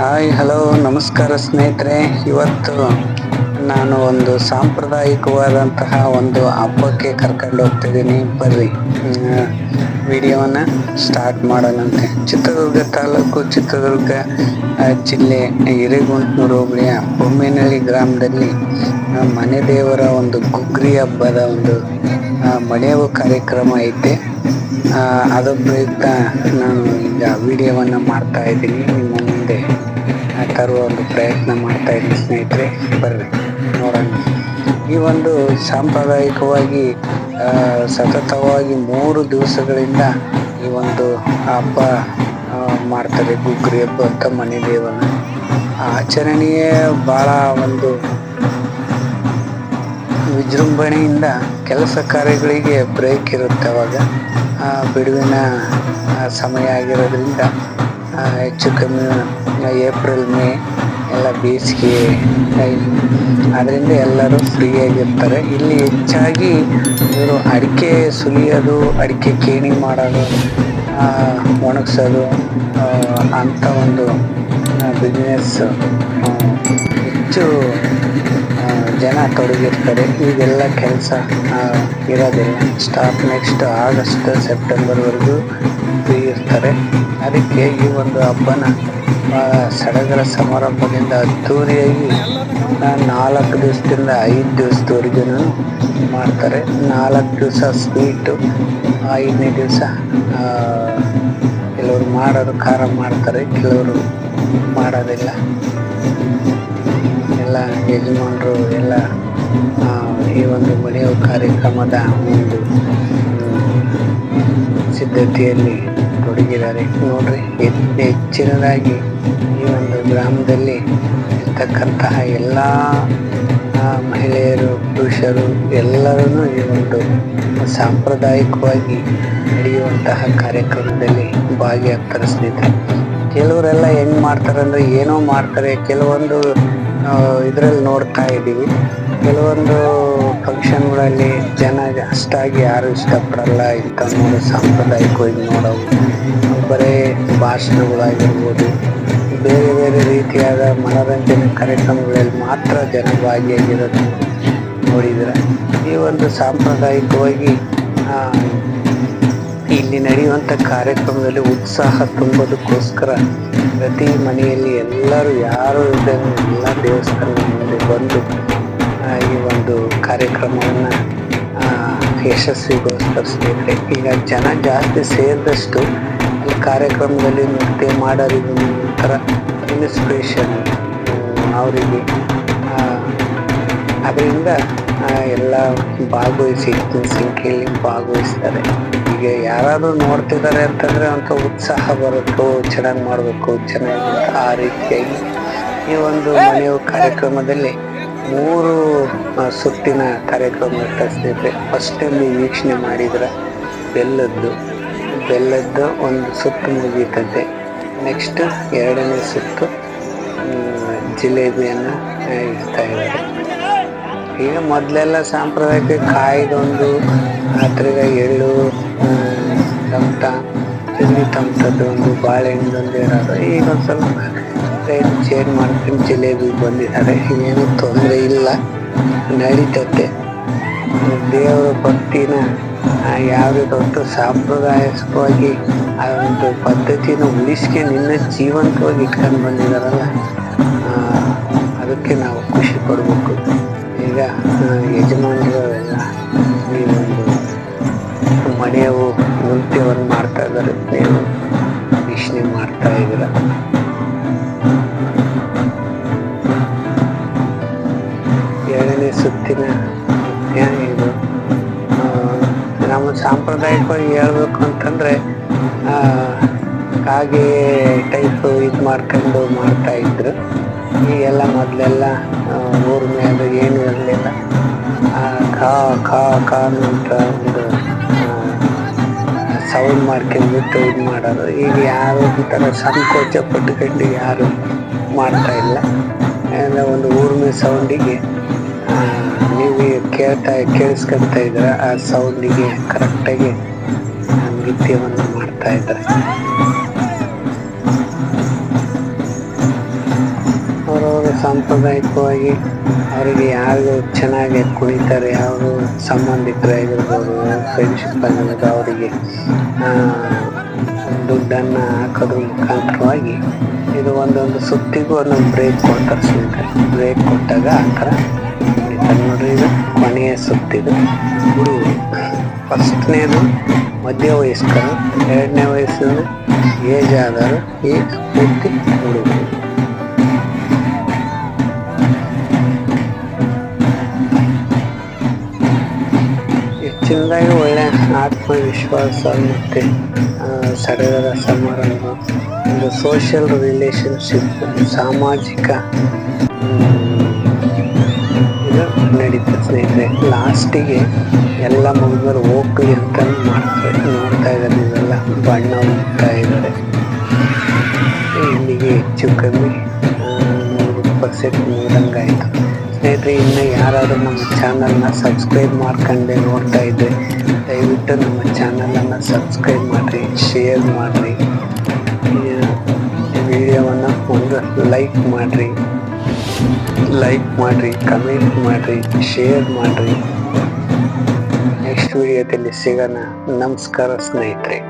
Hi hello ನಮಸ್ಕಾರ ಸ್ನೇಹಿತರೆ. ಇವತ್ತು ನಾನು ಒಂದು ಸಾಂಪ್ರದಾಯಿಕವಾದಂತಹ ಒಂದು ಹಬ್ಬಕ್ಕೆ ಕರ್ಕೊಂಡು ಹೋಗ್ತಿದ್ದೀನಿ. ಬರ್ರಿ. ವಿಡಿಯೋವನ್ನು ಸ್ಟಾರ್ಟ್ ಮಾಡೋಣಂತೆ ಚಿತ್ರದುರ್ಗ ತಾಲೂಕು ಚಿತ್ರದುರ್ಗ ಜಿಲ್ಲೆ ಹಿರೇಗುಂಟ್ನೂರು ಹೋಬಳಿಯ ಬೊಮ್ಮೇನಹಳ್ಳಿ ಗ್ರಾಮದಲ್ಲಿ ಮನೆ ದೇವರ ಒಂದು ಗುಗ್ರಿ ಹಬ್ಬದ ಒಂದು ಆ, ಕಾರ್ಯಕ್ರಮ ಐತೆ. ಅದು ಪ್ರಯುಕ್ತ ನಾನು ಈಗ ವಿಡಿಯೋವನ್ನು ಮಾಡ್ತಾ ಇದ್ದೀನಿ. ನಿಮ್ಮ ಮುಂದೆ ತರುವ ಒಂದು ಪ್ರಯತ್ನ ಮಾಡ್ತಾ ಇದ್ದೀನಿ ಸ್ನೇಹಿತರೆ. ಬರ್ರಿ ನೋಡೋಣ. ಈ ಒಂದು ಸಾಂಪ್ರದಾಯಿಕವಾಗಿ ಸತತವಾಗಿ ಮೂರು ದಿವಸಗಳಿಂದ ಈ ಒಂದು ಹಬ್ಬ ಮಾಡ್ತಾರೆ. ಗುಗ್ರಿ ಹಬ್ಬ ಅಂತ ಮನೆ ದೇವನ ಆಚರಣೆಯೇ ಭಾಳ ಒಂದು ವಿಜೃಂಭಣೆಯಿಂದ ಕೆಲಸ ಕಾರ್ಯಗಳಿಗೆ ಬ್ರೇಕ್ ಇರುತ್ತೆ ಅವಾಗ. ಬಿಡುವಿನ ಸಮಯ ಆಗಿರೋದ್ರಿಂದ ಹೆಚ್ಚು ಕಮ್ಮಿ ಏಪ್ರಿಲ್ ಮೇ ಎಲ್ಲ ಬೇಸಿಗೆ ಟೈಮ್ ಅದರಿಂದ ಎಲ್ಲರೂ ಫ್ರೀಯಾಗಿರ್ತಾರೆ ಇಲ್ಲಿ ಹೆಚ್ಚಾಗಿ ಇವರು ಅಡಿಕೆ ಸುಲಿಯೋದು, ಅಡಿಕೆ ಕೇಣಿ ಮಾಡೋದು ಒಣಗಿಸೋದು ಅಂಥ ಒಂದು ಬಿಸ್ನೆಸ್ ಹೆಚ್ಚು ಜನ ತೊಡಗಿರ್ತಾರೆ. ಈಗೆಲ್ಲ ಕೆಲಸ ಇರೋದಿಲ್ಲ. ಸ್ಟಾಪ್ ನೆಕ್ಸ್ಟ್ ಆಗಸ್ಟ್ ಸೆಪ್ಟೆಂಬರ್ವರೆಗೂ ಫ್ರೀ ಇರ್ತಾರೆ. ಅದಕ್ಕೆ ಈ ಒಂದು ಹಬ್ಬನ ಸಡಗರ ಸಮಾರಂಭದಿಂದ ಅದ್ದೂರಿಯಾಗಿ ನಾಲ್ಕು ದಿವಸದಿಂದ ಐದು ದಿವಸದವರೆಗೂ ಮಾಡ್ತಾರೆ. ನಾಲ್ಕು ದಿವಸ ಸ್ವೀಟು ಐದನೇ ದಿವಸ ಕೆಲವರು ಮಾಡೋರು ಖಾರ ಮಾಡ್ತಾರೆ. ಕೆಲವರು ಮಾಡೋದಿಲ್ಲ. ಎಲ್ಲ ಯಜಮಾನರು ಎಲ್ಲ ಈ ಒಂದು ಮನೆಯ ಕಾರ್ಯಕ್ರಮದ ಒಂದು ಸಿದ್ಧತೆಯಲ್ಲಿ ತೊಡಗಿದ್ದಾರೆ. ನೋಡ್ರಿ ಹೆಚ್- ಹೆಚ್ಚಿನದಾಗಿ ಈ ಒಂದು ಗ್ರಾಮದಲ್ಲಿ ಇರ್ತಕ್ಕಂತಹ ಎಲ್ಲ ಮಹಿಳೆಯರು, ಪುರುಷರು ಎಲ್ಲರೂ ಈ ಒಂದು ಸಾಂಪ್ರದಾಯಿಕವಾಗಿ ನಡೆಯುವಂತಹ ಕಾರ್ಯಕ್ರಮದಲ್ಲಿ ಭಾಗಿಯಾಗ್ತಾರೆ ಸ್ನೇಹಿತರೆ. ಕೆಲವರೆಲ್ಲ ಹೆಂಗೆ ಮಾಡ್ತಾರೆ ಅಂದರೆ ಏನೋ ಮಾಡ್ತಾರೆ. ಕೆಲವೊಂದು ಇದರಲ್ಲಿ ನೋಡ್ತಾ ಇದ್ದೀವಿ. ಕೆಲವೊಂದು ಫಂಕ್ಷನ್ಗಳಲ್ಲಿ ಜನ ಅಷ್ಟಾಗಿ ಯಾರು ಇಷ್ಟಪಡಲ್ಲ. ಇಂಥ ನೋಡೋ ಸಾಂಪ್ರದಾಯಿಕವಾಗಿ ನೋಡೋವು ಬರೀ ಭಾಷಣಗಳಾಗಿರ್ಬೋದು. ಬೇರೆ ಬೇರೆ ರೀತಿಯಾದ ಮನೋರಂಜನೆ ಕಾರ್ಯಕ್ರಮಗಳಲ್ಲಿ ಮಾತ್ರ ಜನ ಭಾಗಿಯಾಗಿರೋದು ನೋಡಿದ್ರೆ ಈ ಒಂದು ಸಾಂಪ್ರದಾಯಿಕವಾಗಿ ಇಲ್ಲಿ ನಡೆಯುವಂಥ ಕಾರ್ಯಕ್ರಮದಲ್ಲಿ ಉತ್ಸಾಹ ತುಂಬೋದಕ್ಕೋಸ್ಕರ ಪ್ರತಿ ಮನೆಯಲ್ಲಿ ಎಲ್ಲರೂ ಯಾರು ಇದನ್ನು ಎಲ್ಲ ಮುಂದೆ ಬಂದು ಈ ಒಂದು ಕಾರ್ಯಕ್ರಮವನ್ನು ಯಶಸ್ವಿಗೊಳಿಸ್ತಾರೆ. ಈಗ ಜನ ಜಾಸ್ತಿ ಸೇರಿದಷ್ಟು ಅಲ್ಲಿ ಕಾರ್ಯಕ್ರಮದಲ್ಲಿ ನೃತ್ಯ ಮಾಡೋರಿಗೆ ಒಂಥರ ಇನ್ಸ್ಪಿರೇಷನ್ ಅವರಿಗೆ ಅದರಿಂದ ಎಲ್ಲ ಭಾಗವಹಿಸಿ ಸಂಖ್ಯೆಯಲ್ಲಿ ಭಾಗವಹಿಸ್ತಾರೆ. ಈಗ ಯಾರಾದರೂ ನೋಡ್ತಿದ್ದಾರೆ ಅಂತಂದ್ರೆ ಅಂತ ಉತ್ಸಾಹ ಬರುತ್ತೆ, ಚೆನ್ನಾಗಿ ಮಾಡಬೇಕು, ಚೆನ್ನಾಗಿ ಆ ರೀತಿಯಾಗಿ ಈ ಒಂದು ಮನೆಯ ಕಾರ್ಯಕ್ರಮದಲ್ಲಿ ಮೂರು ಸುತ್ತಿನ ಕಾರ್ಯಕ್ರಮ ಸ್ನೇಹಿತರೆ ಫಸ್ಟ್ ಅಲ್ಲಿ ವೀಕ್ಷಣೆ ಮಾಡಿದ್ರೆ ಬೆಲ್ಲದ್ದು. ಬೆಲ್ಲದ್ದು ಒಂದು ಸುತ್ತು ಮುಗೀತದೆ ನೆಕ್ಸ್ಟ್ ಎರಡನೇ ಸುತ್ತು ಜಿಲೇಬಿಯನ್ನು ಇಡ್ತಾ ಇದ್ದಾರೆ. ಈಗ ಮೊದಲೆಲ್ಲ ಸಾಂಪ್ರದಾಯಿಕ ಕಾಯ್ದೊಂದು ಆತ್ರಿಗ ಎಳ್ಳು ತಮಟ ತಿಂಡಿ ತಮಟದ್ದೊಂದು ಬಾಳೆಹಣ್ಣೊಂದು ಇರೋದು. ಈಗ ಒಂದು ಸ್ವಲ್ಪ ಚೇಂಜ್ ಮಾಡ್ಕೊಂಡು ಜಿಲೇಬಿ ಬಂದಿದ್ದಾರೆ. ಏನು ತೊಂದರೆ ಇಲ್ಲ. ನಡೀತತೆ. ದೇವರ ಭಕ್ತಿನ ಯಾವುದೇ ದೊಡ್ಡ ಸಾಂಪ್ರದಾಯಿಕವಾಗಿ ಆ ಒಂದು ಪದ್ಧತಿನ ಉಳಿಸ್ಕೆ ನಿನ್ನ ಜೀವಂತವಾಗಿ ಇಟ್ಕೊಂಡು ಬಂದಿದ್ದಾರಲ್ಲ ಅದಕ್ಕೆ ನಾವು ಖುಷಿ ಪಡಬೇಕು. ಈಗ ಯಜಮಾನರು ಎಲ್ಲ ಈ ಒಂದು ಮನೆಯವು ನೃತ್ಯವನ್ನು ಮಾಡ್ತಾ ಇದ್ದಾರೆ. ನೀವು ವೀಕ್ಷಣೆ ಮಾಡ್ತಾ ಇದ್ದೀರ? ಎರಡನೇ ಸುತ್ತಿನ ಇದು. ನಮ್ಮ ಸಾಂಪ್ರದಾಯಿಕವಾಗಿ ಹೇಳ್ಬೇಕು ಅಂತಂದ್ರೆ ಕಾಗೆ ಟೈಪ್ ಇದು ಮಾಡ್ಕೊಂಡು ಮಾಡ್ತಾ ಇದ್ರು. ಈಗೆಲ್ಲ ಮೊದಲೆಲ್ಲ ಊರ ಅದು ಏನು ಇರಲಿಲ್ಲ. ಕಾ ಕಾ ಕಾ ಅಂತ ಒಂದು ಸೌಂಡ್ ಮಾಡ್ಕೊಂಡ್ಬಿಟ್ಟು ಇದು ಮಾಡೋದು. ಈಗ ಯಾರು ಥರ ಸಂಕೋಚ ಪಟ್ಟುಕೊಂಡು ಯಾರು ಮಾಡ್ತಾ ಇಲ್ಲ. ಒಂದು ಊರ್ಮೆ ಸೌಂಡಿಗೆ ನೀವು ಕೇಳ್ತಾ, ಕೇಳಿಸ್ಕೊಂತ ಇದ್ರೆ ಆ ಸೌಂಡಿಗೆ ಕರೆಕ್ಟಾಗಿ ನೃತ್ಯವನ್ನು ಮಾಡ್ತಾ ಇದ್ದಾರೆ ಸಾಂಪ್ರದಾಯಿಕವಾಗಿ ಅವರಿಗೆ ಯಾರು ಚೆನ್ನಾಗಿ ಕುಣಿತಾರೆ ಅವರು ಸಂಬಂಧಿಕರಾಗಿರ್ಬೋದು ಫ್ರೆಂಡ್ಶಿಪ್ ಆಗಿರ್ಬೋದು ಅವರಿಗೆ ದುಡ್ಡನ್ನು ಹಾಕೋದ್ರ ಮುಖಾಂತರವಾಗಿ ಇದು ಒಂದೊಂದು ಸುತ್ತಿಗೂ ಒಂದೊಂದು ಬ್ರೇಕ್ ಕೊಡ್ತಾರೆ ಸುಮ್ಮನೆ ಬ್ರೇಕ್ ಕೊಟ್ಟಾಗ ಆ ಥರ ನೋಡ್ರಿ ಇದು ಮನೆಯ ಸುತ್ತಿದು. ಗುರು, ಫಸ್ಟ್ನೇದು ಮಧ್ಯ ವಯಸ್ಕರು ಎರಡನೇ ವಯಸ್ಸಿನ ಏಜ್ ಆದರೂ ಈ ಪೂರ್ತಿ ಹುಡುಗರು ಹೆಚ್ಚಿನದಾಗಿ ಒಳ್ಳೆ ಆತ್ಮವಿಶ್ವಾಸ ಮತ್ತು ಸಡಗರ ಸಮಾರಂಭ, ಒಂದು ಸೋಷಿಯಲ್ ರಿಲೇಶನ್ಶಿಪ್ ಸಾಮಾಜಿಕ ಇದು ನಡೀತದೆ ಸ್ನೇಹಿತರೆ. ಲಾಸ್ಟಿಗೆ ಎಲ್ಲ ಮುಗಿದ್ರೆ ಹೋಗ್ಲಿ ಅಂತ ಮಾಡ್ತಾರೆ ನೋಡ್ತಾ ಇದ್ದಾರೆ ಇವೆಲ್ಲ. ಬಣ್ಣ ಹೋಗ್ತಾ ಇದ್ದಾರೆ. ಇಲ್ಲಿಗೆ ಹೆಚ್ಚು ಕಮ್ಮಿ ನೂರು ಪರ್ಸೆಂಟ್ ಮುಗಿದಂಗಾಯಿತು ಸ್ನೇಹಿತರೆ ಇನ್ನು ಯಾರಾದರೂ ನಮ್ಮ ಚಾನಲ್ನ ಸಬ್ಸ್ಕ್ರೈಬ್ ಮಾಡ್ಕೊಂಡೆ ನೋಡ್ತಾ ಇದ್ದರೆ ದಯವಿಟ್ಟು ನಮ್ಮ ಚಾನಲನ್ನು ಸಬ್ಸ್ಕ್ರೈಬ್ ಮಾಡಿರಿ ಶೇರ್ ಮಾಡಿರಿ. ವಿಡಿಯೋವನ್ನು ಒಂದು ಲೈಕ್ ಮಾಡಿರಿ. ಲೈಕ್ ಮಾಡಿರಿ ಕಮೆಂಟ್ ಮಾಡಿರಿ ಶೇರ್ ಮಾಡಿರಿ. ನೆಕ್ಸ್ಟ್ ವಿಡಿಯೋದಲ್ಲಿ ಸಿಗೋಣ. ನಮಸ್ಕಾರ ಸ್ನೇಹಿತರೆ.